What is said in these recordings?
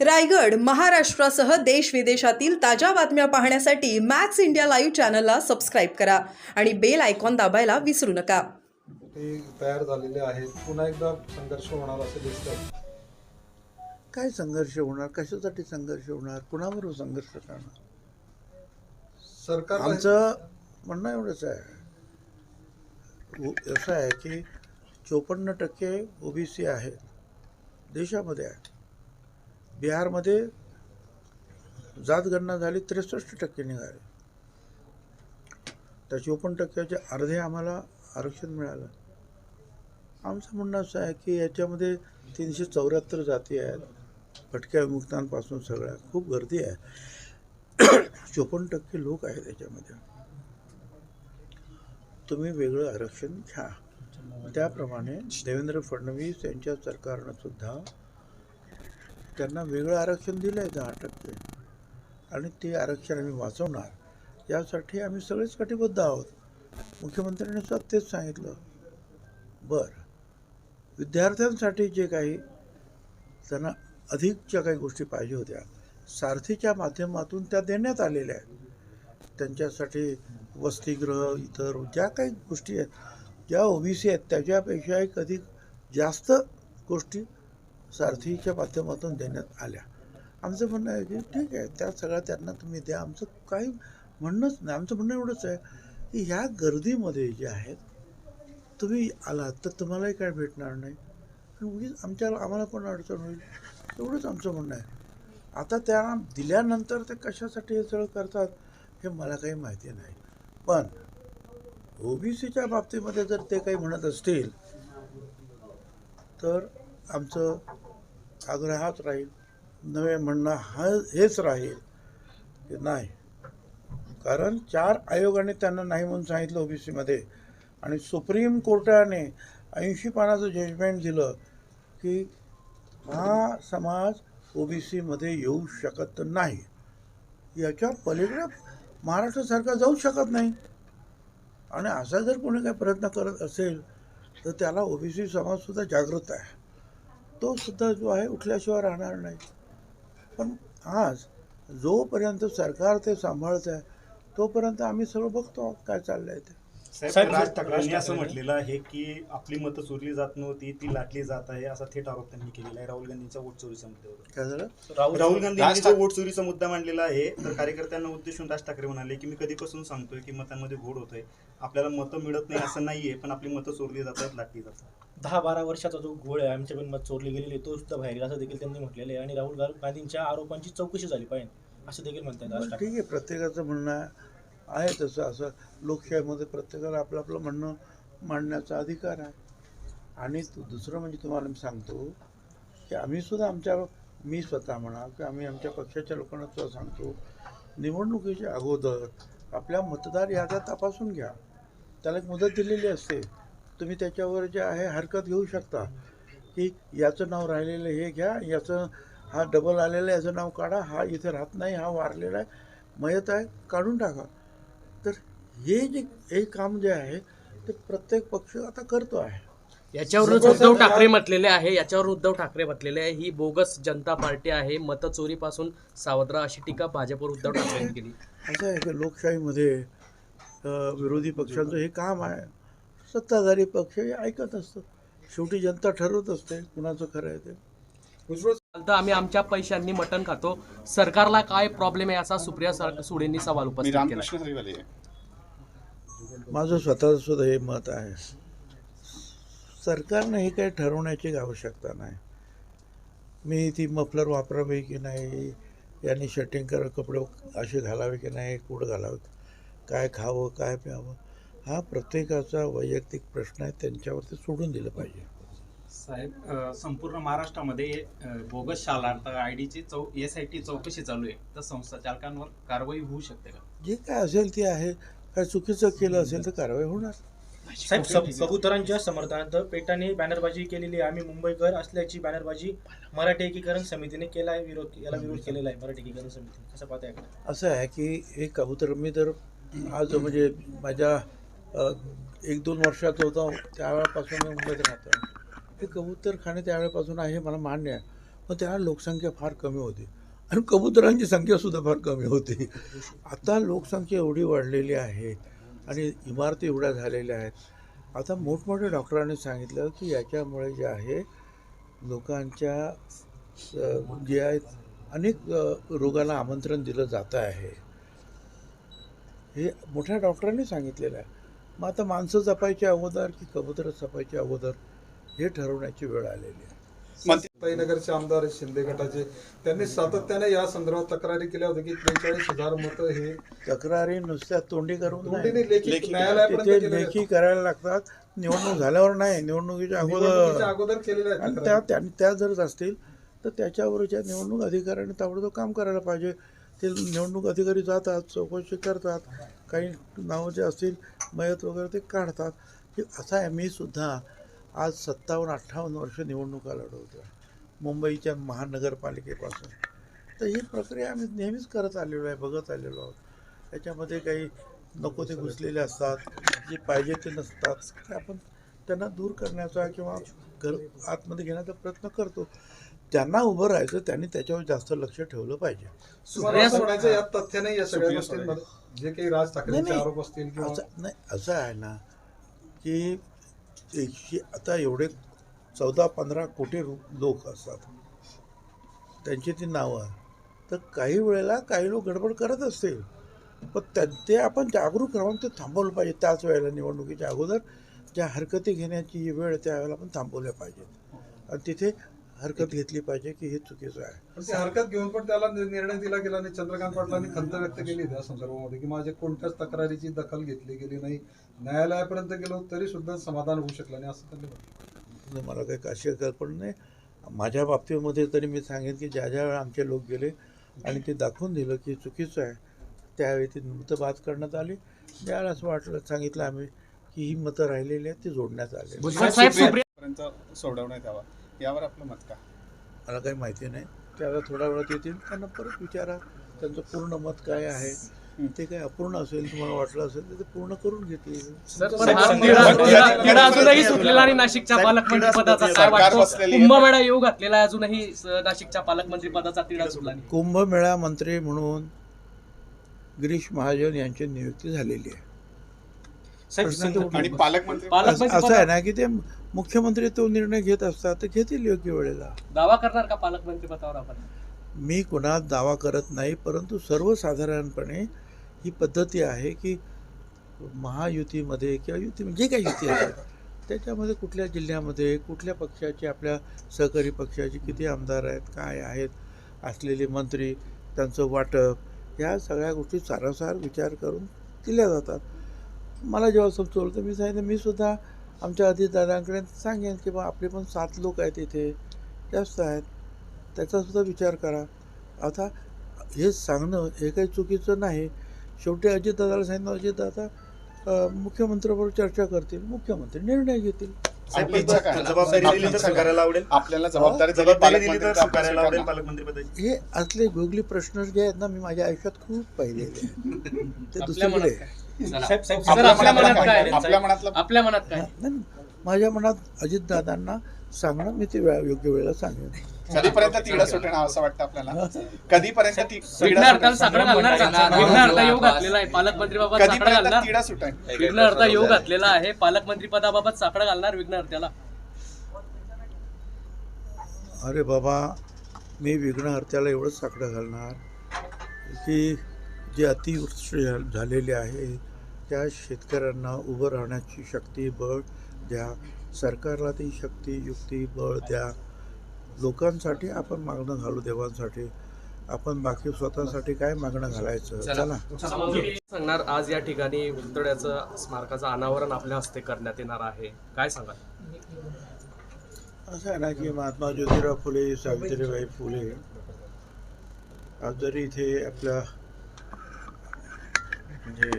रायगड महाराष्ट्रासह देश विदेशातील ताज्या बातम्या पाहण्यासाठी मॅक्स इंडिया लाईव्ह चॅनलला सबस्क्राईब करा आणि बेल आयकॉन दाबायला विसरू नका. ते तयार झालेले आहेत. पुन्हा एकदा संघर्ष होणार असं दिसतंय. काय संघर्ष होणार? कशासाठी संघर्ष होणार? कुणाबरोबर संघर्ष करणार? सरकार आमचं म्हणणं एवढंच आहे. उ- असं आहे की चोपन्न टक्के ओबीसी आहेत. देशामध्ये आहे. बिहारमध्ये जातगणना झाली त्रेसष्ट टक्के निघाले. त्या चोपन्न टक्क्याचे अर्धे आम्हाला आरक्षण मिळालं. आमचं म्हणणं असं आहे की याच्यामध्ये तीनशे चौऱ्याहत्तर जाती आहेत. भटक्या विमुक्तांपासून सगळ्या. खूप गर्दी आहे. चोपन्न टक्के लोक आहेत याच्यामध्ये. तुम्ही वेगळं आरक्षण घ्या. त्याप्रमाणे देवेंद्र फडणवीस यांच्या सरकारनं सुद्धा त्यांना वेगळं आरक्षण दिलं आहे दहा टक्के. आणि ते आरक्षण आम्ही वाचवणार. यासाठी आम्ही सगळेच कटिबद्ध आहोत. मुख्यमंत्र्यांनी सुद्धा तेच सांगितलं. बरं. विद्यार्थ्यांसाठी जे काही त्यांना अधिकच्या काही गोष्टी पाहिजे होत्या सारथीच्या माध्यमातून त्या देण्यात आलेल्या आहेत. त्यांच्यासाठी वसतिगृह इतर ज्या काही गोष्टी आहेत ज्या ओबीसी आहेत त्याच्यापेक्षा एक अधिक जास्त गोष्टी सारथीच्या माध्यमातून देण्यात आल्या. आमचं म्हणणं आहे की ठीक आहे त्या सगळ्या त्यांना तुम्ही द्या. आमचं काही म्हणणंच नाही. आमचं म्हणणं एवढंच आहे की ह्या गर्दीमध्ये जे आहेत तुम्ही आलात तर तुम्हालाही काय भेटणार नाही. उगीच आमच्या आम्हाला पण अडचण होईल? एवढंच आमचं म्हणणं आहे. आता त्या दिल्यानंतर ते कशासाठी हे सगळं करतात हे मला काही माहिती नाही. पण ओबीसीच्या बाबतीमध्ये जर ते काही म्हणत असतील तर आमचं आग्रह हाच राहील नवे म्हणणं हा हेच राहील की नाही. कारण चार आयोगाने त्यांना नाही म्हणून सांगितलं ओबीसीमध्ये. आणि सुप्रीम कोर्टाने ऐंशी पानाचं जजमेंट दिलं की हा समाज ओबीसीमध्ये येऊ शकत नाही. याच्या पलीकडे महाराष्ट्र सरकार जाऊ शकत नाही. आणि असा जर कोणी काही प्रयत्न करत असेल तर त्याला ओबीसी समाजसुद्धा जागृत आहे. तो सुद्धा जो आहे उठल्याशिवाय राहणार नाही. पण आज जोपर्यंत सरकार ते सांभाळत आहे तोपर्यंत आम्ही सगळं बघतो आहोत काय चाललंय ते. साहेब राज ठाकरेंनी असं म्हटलेलं आहे की आपली मतं चोरली जात नव्हती ती लाटली जात आहे असा थेट आरोप त्यांनी केलेला आहे राहुल गांधींच्या वोट चोरीच्या मुद्द्यावर. काय झालं? राहुल गांधी यांनी जो वोट चोरीचा मुद्दा मांडलेला आहे तर कार्यकर्त्यांना उद्देशून राज ठाकरे म्हणाले की मी कधीपासून सांगतोय की मतांमध्ये घोड होतोय. आपल्याला मतं मिळत नाही असं नाहीये पण आपली मतं चोरली जातात लाटली जातात. दहा बारा वर्षाचा जो घोळ आहे आमच्या मत चोरली गेलेली आहे, तो सुद्धा बाहेर गेला असं देखील त्यांनी म्हटलेलं आहे. आणि राहुल गांधींच्या आरोपांची चौकशी झाली पाहिजे असं देखील म्हणतात ठीक आहे प्रत्येकाचं म्हणणं आहे तसं असं लोकशाहीमध्ये प्रत्येकाला आपलं आपलं म्हणणं मांडण्याचा अधिकार आहे. आणि दुसरं म्हणजे तुम्हाला मी सांगतो की आम्ही सुद्धा आमच्या मी स्वतः म्हणा की आम्ही आमच्या पक्षाच्या लोकांना सुद्धा सांगतो निवडणुकीच्या अगोदर आपल्या मतदार याद्या तपासून घ्या. त्याला एक मुदत दिलेली असते. तुम्ही त्याच्यावर जे आहे हरकत घेऊ शकता. की याचं नाव राहिलेलं हे घ्या याचं हा डबल आलेला आहे, याचं नाव काढा हा इथे राहत नाही हा वारलेला आहे. मयत आहे काढून टाका. तर हे जे हे काम जे आहे ते प्रत्येक पक्ष आता करतो आहे. याच्यावरूनच उद्धव ठाकरे म्हटलेले आहे याच्यावर उद्धव ठाकरे म्हटलेले आहे ही बोगस जनता पार्टी आहे मतचोरीपासून सावध राहा अशी टीका भाजपवर उद्धव ठाकरेंनी केली. असं आहे की लोकशाहीमध्ये विरोधी पक्षांचं हे काम आहे. सत्ताधारी पक्ष हे ऐकत असतं. शेवटी जनता ठरवत असते कुणाचं खरं आहे ते. तर आम्ही आमच्या पैशांनी मटण खातो. सरकारला काय प्रॉब्लेम आहे असा सुप्रिया सर- सुळेंनी सवाल मी उपस्थित केला. रामकृष्ण माझं स्वतःचं सुद्धा हे मत आहे. सरकारनं हे काही ठरवण्याची आवश्यकता नाही. मी ती मफलर वापरावी की नाही यांनी शटिंग कर कपडे असे घालावे की नाही कुठं घालावे काय खावं काय प्यावं. हा प्रत्येकाचा वैयक्तिक प्रश्न आहे त्यांच्यावरती सोडून दिलं पाहिजे. साहेब संपूर्ण महाराष्ट्रामध्ये बोगस शाळा अर्थात आय डीची चौ एस आय टी चौकशी चालू आहे. तर संस्था चालकांवर कारवाई होऊ शकते का? जे काय असेल ते आहे. काय चुकीचं केलं असेल तर कारवाई होणार. साहेब सब- कबुतरांच्या समर्थनार्थ पेटाने बॅनरबाजी केलेली आहे. आम्ही मुंबईकर असल्याची बॅनरबाजी मराठी एकीकरण समितीने केला आहे. विरोध याला विरोध केलेला आहे मराठी एकीकरण समितीने. कसं पाहताय का असं आहे की हे कबूतर मी तर आज म्हणजे माझ्या एक दोन वर्षाचा होता त्यावेळेपासून मी मुंबईत राहतो. हे कबूतर खाणे त्यावेळेपासून आहे हे मला मान्य आहे. मग त्यावेळेला लोकसंख्या फार कमी होती. आणि कबुतरांची संख्यासुद्धा फार कमी होती. आता लोकसंख्या एवढी वाढलेली आहे आणि इमारती एवढ्या झालेल्या आहेत. आता मोठमोठ्या डॉक्टरांनी सांगितलं की याच्यामुळे जे आहे लोकांच्या जे आहेत अनेक रोगाला आमंत्रण दिलं जात आहे. हे मोठ्या डॉक्टरांनी सांगितलेलं आहे. मग आता माणसं जपायच्या अगोदर की कबुतरं जपायच्या अगोदर हे ठरवण्याची वेळ आलेली आहे. नगरचे आमदार शिंदे गटाचे त्यांनी सातत्याने या संदर्भात तक्रारी केल्या होत्या की त्रेचाळीस हजार मतं हे तक्रारी नुसत्या तोंडी करून तोंडीने नाही. लेखी न्यायालयापर्यंत तिथे केलेल्या लेखी करायला लागतात. निवडणूक झाल्यावर नाही निवडणुकीच्या निवडणुकीच्या अगोदर अगोदर केलेल्या आहेत आणि तक्रारी. त्या त्या त्या जर असतील तर त्याच्यावरच्या निवडणूक अधिकाऱ्याने ताबडतोब काम करायला पाहिजे. ते निवडणूक अधिकारी जातात चौकशी करतात काही नावं जे असतील मयत वगैरे ते काढतात. हे असा आहे मी सुद्धा आज सत्तावन्न अठ्ठावन्न वर्ष निवडणुका लढवतो मुंबईच्या महानगरपालिकेपासून. तर ही प्रक्रिया आम्ही नेहमीच करत आलेलो आहे बघत आलेलो आहोत. त्याच्यामध्ये काही नको ते घुसलेले असतात जे पाहिजे ते नसतात ते आपण त्यांना दूर करण्याचा किंवा घर आतमध्ये घेण्याचा प्रयत्न करतो. त्यांना उभं राहायचं त्यांनी त्याच्यावर जास्त लक्ष ठेवलं पाहिजे. तथ्य नाही या सगळ्या गोष्टींमध्ये जे काही राज ठाकरेंचे नाही, नाही. आरोप असतील किंवा असं नाही असं आहे ना की एकशे आता एवढे चौदा पंधरा कोटी लोक असतात. त्यांची ती नावं तर काही वेळेला काही लोक गडबड करत असतील. पण त्या ते आपण जागरूक राहून ते थांबवलं पाहिजे. त्याच वेळेला निवडणुकीच्या अगोदर ज्या हरकती घेण्याची जी वेळ त्यावेळेला आपण थांबवल्या पाहिजेत. आणि तिथे हरकत घेतली पाहिजे की हे चुकीचं आहे. पण ती हरकत घेऊन पण त्याला नि- निर्णय दिला गेला नाही चंद्रकांत पाटलांनी खंत व्यक्त केली त्या संदर्भामध्ये की माझ्या कोणत्याच तक्रारीची दखल घेतली गेली नाही. न्यायालयापर्यंत गेलो तरी सुद्धा समाधान होऊ शकलं नाही असं त्यांनी म्हटलं. मला काही अशी कल्पना नाही. माझ्या बाबतीमध्ये तरी मी सांगेन की ज्या ज्या वेळा आमचे लोक गेले आणि ते दाखवून दिलं की चुकीचं आहे त्यावेळी ती मतं बाद करण्यात आली. ज्यावेळेला असं वाटलं सांगितलं आम्ही की ही मतं राहिलेली आहेत ती जोडण्यात आले भुजबळ साहेब सुप्रिया पर्यंत सोडवण्यात यावा. यावर आपलं मत का? मला काही माहिती नाही. त्याला थोड्या वेळात येतील त्यांना परत विचारा. त्यांचं पूर्ण मत काय आहे? ते काय अपूर्ण असेल तुम्हाला वाटलं असेल तर ते पूर्ण करून घेतील. हा अजूनही सुटलेला आणि नाशिकच्या पालकमंत्री पदाचा काय वाटतो. कुंभमेळा येऊ घातलेला आहे अजूनही नाशिकच्या पालकमंत्री पदाचा तिढा सुटला नाही. कुंभमेळा मंत्री म्हणून गिरीश महाजन यांची नियुक्ती झालेली आहे. असं आहे ना की ते मुख्यमंत्री तो निर्णय घेत असतात ते घेतील योग्य वेळेला. दावा करणार का पालकमंत्री पदावर आपण? मी कुणात दावा करत नाही परंतु सर्वसाधारणपणे ही पद्धती आहे की महायुतीमध्ये किंवा युती जे काही युती असेल त्याच्यामध्ये कुठल्या जिल्ह्यामध्ये कुठल्या पक्षाचे आपल्या सहकारी पक्षाचे किती आमदार आहेत काय आहेत असलेले मंत्री त्यांचं वाटप या सगळ्या गोष्टी सारासार विचार करून दिल्या जातात. मला जेव्हा सुचवलं तर मी सांगितलं मी सुद्धा आमच्या अधिदारांकडे सांगेन की बा आपले पण सात लोक आहेत इथे. जास्त आहेत. त्याचासुद्धा विचार करा. आता हे सांगणं हे काही चुकीचं नाही. शेवटी अजितदादाला सांगितलं अजितदादा मुख्यमंत्र्याबरोबर चर्चा करतील. मुख्यमंत्री निर्णय घेतील. हे असले वेगळी प्रश्न जे आहेत ना मी माझ्या आयुष्यात खूप आहेत. ते आपल्या साहेब साहेब आपल्या मनात काय आहे? आपल्या मनातलं आपल्या मनात काय नाही, नाही. माझ्या मनात अजितदादांना सांगणं मी ते वेळा योग्य वेळेला सांगेन. कधीपर्यंत तिढा सुटेल असं वाटतं आपल्याला? कधीपर्यंत ती तिढा विघ्नहर्त्याला सुटेल? साकडं घालणार का? विघ्नहर्ता येऊ घातलेला आहे. पालकमंत्री साकडं कधीपर्यंत घालणार? तिढा सुटेल विघ्नहर्ता येऊ घातलेला आहे. पालकमंत्री पदाबाबत साकडं घालणार विघ्नहर्त्याला अरे बाबा मी विघ्नहर्त्याला एवढंच साकडं घालणार की जे अतिवृष्टी झालेली आहे त्या शेतकऱ्यांना उभं राहण्याची शक्ती बळ द्या. सरकारला ती शक्ती युक्ती बळ द्या. लोकांसाठी आपण मागणं घालू देवांसाठी. आपण बाकी स्वतःसाठी काय मागणं घालायचं? चला. सांगणार आज या ठिकाणी उतड्याचं स्मारकाचं अनावरण आपल्या हस्ते करण्यात येणार आहे. काय सांगाल? असं आहे ना की महात्मा ज्योतिराव फुले सावित्रीबाई फुले आज जरी इथे आपल्या म्हणजे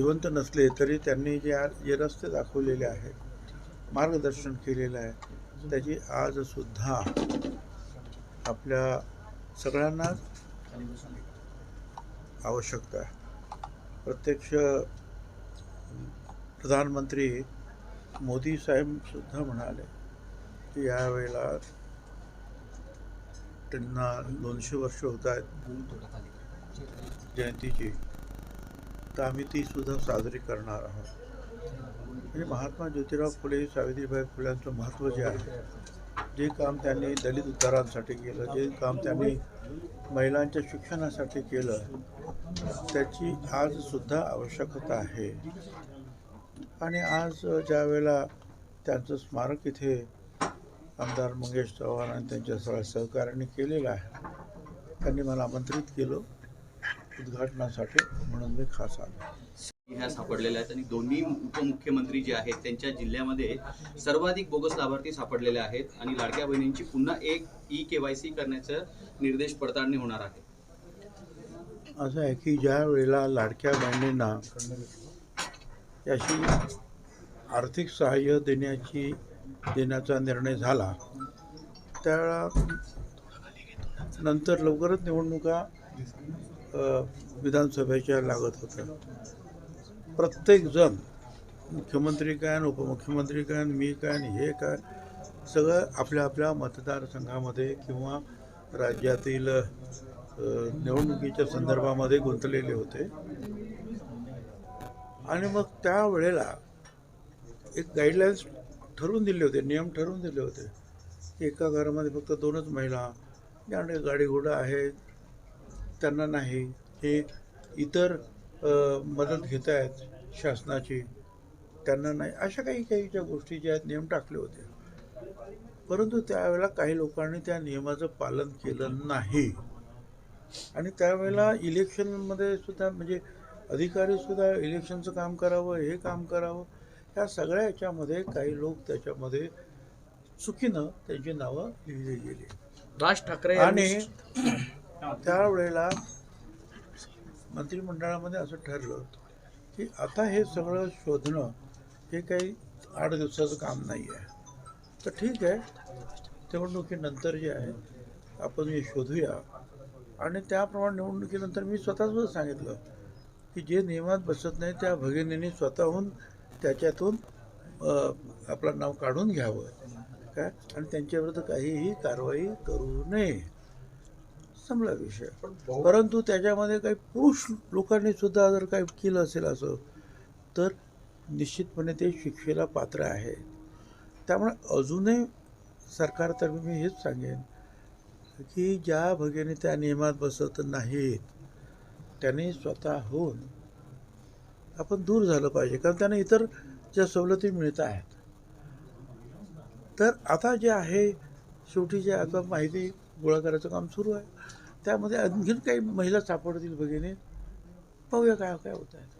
जिवंत नसले तरी त्यांनी जे आज जे रस्ते दाखवलेले आहेत मार्गदर्शन केलेलं आहे त्याची आजसुद्धा आपल्या सगळ्यांना आवश्यकता आहे. प्रत्यक्ष प्रधानमंत्री मोदी साहेबसुद्धा म्हणाले की यावेळेला त्यांना दोनशे वर्ष होत आहेत. जयंतीची. तर आम्ही तीसुद्धा साजरी करणार आहोत. म्हणजे महात्मा ज्योतिराव फुले सावित्रीबाई फुल्यांचं महत्त्व जे आहे जे काम त्यांनी दलित उद्धारांसाठी केलं जे काम त्यांनी महिलांच्या शिक्षणासाठी केलं त्याची आजसुद्धा आवश्यकता आहे. आणि आज ज्या वेळेला त्यांचं स्मारक इथे आमदार मंगेश चव्हाण आणि त्यांच्या सगळ्या सहकार्याने केलेलं आहे त्यांनी मला आमंत्रित केलं. उद्घाटनासाठी म्हणून मी खास आलो. ह्या सापडलेल्या आहेत आणि दोन्ही उपमुख्यमंत्री जे आहेत त्यांच्या जिल्ह्यामध्ये सर्वाधिक बोगस लाभार्थी सापडलेले आहेत आणि लाडक्या बहिणींची पुन्हा एक ई के वाय सी करण्याचा निर्देश पडताळणी होणार आहे. असं आहे की ज्या वेळेला लाडक्या बहिणींना याची आर्थिक सहाय्य देण्याची देण्याचा निर्णय झाला त्यावेळा नंतर लवकरच निवडणुका विधानसभेच्या लागत होत्या. प्रत्येकजण मुख्यमंत्री काय आणि उपमुख्यमंत्री काय आणि मी काय आणि हे काय सगळं आपल्या आपल्या मतदारसंघामध्ये किंवा राज्यातील निवडणुकीच्या संदर्भामध्ये गुंतलेले होते. आणि मग त्या वेळेला एक गाईडलाईन्स ठरवून दिले होते नियम ठरवून दिले होते. की एका घरामध्ये फक्त दोनच महिला आणि गाडी घोडा आहे त्यांना नाही हे इतर मदत घेत आहेत शासनाची त्यांना नाही. अशा काही काही ज्या गोष्टी ज्या आहेत नियम टाकले होते. परंतु त्यावेळेला काही लोकांनी त्या नियमाचं पालन केलं नाही. आणि त्यावेळेला इलेक्शनमध्ये सुद्धा म्हणजे अधिकारी सुद्धा इलेक्शनचं काम करावं हे काम करावं या सगळ्या याच्यामध्ये काही लोक त्याच्यामध्ये चुकीनं त्यांची नावं लिहिली गेली. राज ठाकरे आणि यांनी त्यावेळेला मंत्रिमंडळामध्ये असं ठरलं होतं की आता हे सगळं शोधणं हे काही आठ दिवसाचं काम नाही आहे. तर ठीक आहे. निवडणुकीनंतर जे आहे आपण हे शोधूया. आणि त्याप्रमाणे निवडणुकीनंतर मी स्वतःच सांगितलं की जे नियमात बसत नाही त्या भगिनीने स्वतःहून त्याच्यातून आपलं नाव काढून घ्यावं. काय? आणि त्यांच्याविरुद्ध काहीही कारवाई करू नये. संपला विषय. परंतु त्याच्यामध्ये काही पुरुष लोकांनी सुद्धा जर काही केलं असेल असं तर निश्चितपणे ते शिक्षेला पात्र आहे. त्यामुळे अजूनही सरकारतर्फे मी हेच सांगेन की ज्या भगिनी त्या नियमात बसत नाहीत त्यांनी स्वतःहून आपण दूर झालं पाहिजे कारण त्यांना इतर ज्या सवलती मिळत आहेत. तर आता जे आहे शेवटी जे आता माहिती गोळा करायचं काम सुरू आहे. त्यामध्ये आणखीन काही महिला सापडतील भगिनी पाहूया काय काय होत आहे